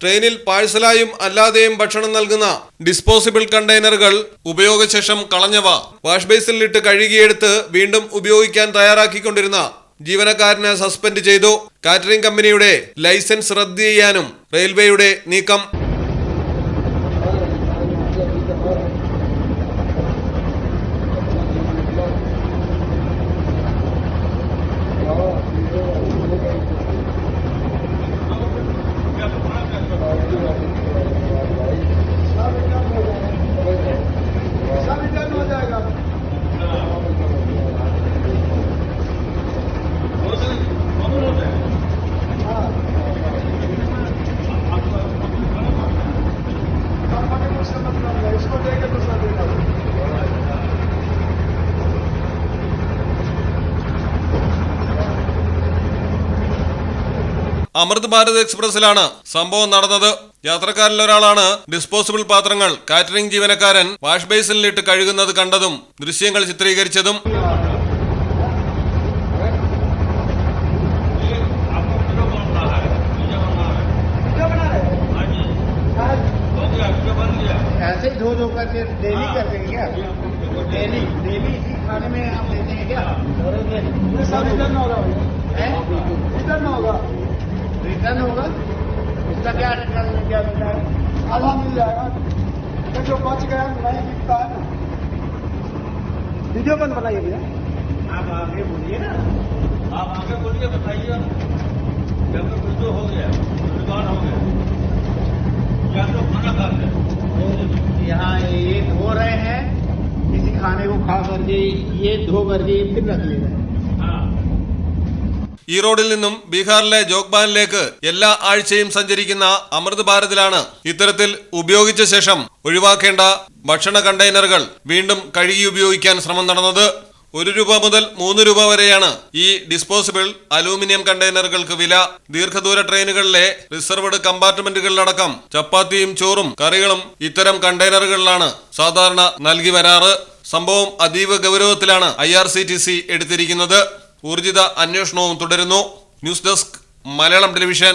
ട്രെയിനിൽ പാഴ്സലായും അല്ലാതെയും ഭക്ഷണം നൽകുന്ന ഡിസ്പോസിബിൾ കണ്ടെയ്നറുകൾ ഉപയോഗശേഷം കളഞ്ഞവ. വാഷ് ബേസിനിലിട്ട് കഴുകിയെടുത്ത് വീണ്ടും ഉപയോഗിക്കാൻ തയ്യാറാക്കിക്കൊണ്ടിരുന്ന ജീവനക്കാരനെ സസ്പെൻഡ് ചെയ്തു. കാറ്ററിംഗ് കമ്പനിയുടെ ലൈസൻസ് റദ്ദ് ചെയ്യാനും റെയിൽവേയുടെ നീക്കം. അമൃത് ഭാരത് എക്സ്പ്രസിലാണ് സംഭവം നടന്നത്. യാത്രക്കാരിൽ ഒരാളാണ് ഡിസ്പോസിബിൾ പാത്രങ്ങൾ കാറ്ററിംഗ് ജീവനക്കാരൻ വാഷ് ബേസിനിലിട്ട് കഴുകുന്നത് കണ്ടതും ദൃശ്യങ്ങൾ ചിത്രീകരിച്ചതും. धो धो करके डेली करते हैं क्या? डेली डेली इसी खाने में आप लेते हैं क्या? रिटर्न होगा रिटर्न होगा। रिटर्न होगा? उसका क्या रिटर्न क्या मिलता है? आधा मिल जाएगा। जो बच गया नहीं बिकता है ना। वीडियो बंद बनाइए भैया। आप आगे बोलिए ना। आप आगे बोलिए बताइए हैं यहाँ ये धो रहे हैं किसी खाने को खा करके ये धो करके फिर रख ले रहे हैं हाँ ഈ റോഡിൽ നിന്നും ബീഹാറിലെ ജോഗ്ബാനിലേക്ക് എല്ലാ ആഴ്ചയും സഞ്ചരിക്കുന്ന അമൃത് ഭാരതിലാണ് ഇത്തരത്തിൽ ഉപയോഗിച്ച ശേഷം ഒഴിവാക്കേണ്ട ഭക്ഷണ കണ്ടെയ്നറുകൾ വീണ്ടും കഴുകി ഉപയോഗിക്കാൻ ശ്രമം നടന്നത് ഒരു രൂപ മുതൽ മൂന്ന് രൂപ വരെയാണ് ഈ ഡിസ്പോസിബിൾ അലൂമിനിയം കണ്ടെയ്നറുകൾക്ക് വില. ദീർഘദൂര ട്രെയിനുകളിലെ റിസർവ്ഡ് കമ്പാർട്ട്മെന്റുകളിലടക്കം ചപ്പാത്തിയും ചോറും കറികളും ഇത്തരം കണ്ടെയ്നറുകളിലാണ് സാധാരണ നൽകി വരാറ്. സംഭവം അതീവ ഗൗരവത്തിലാണ് I R C T C എടുത്തിരിക്കുന്നത്. ഊർജിത അന്വേഷണവും തുടരുന്നു. News desk Malayalam television.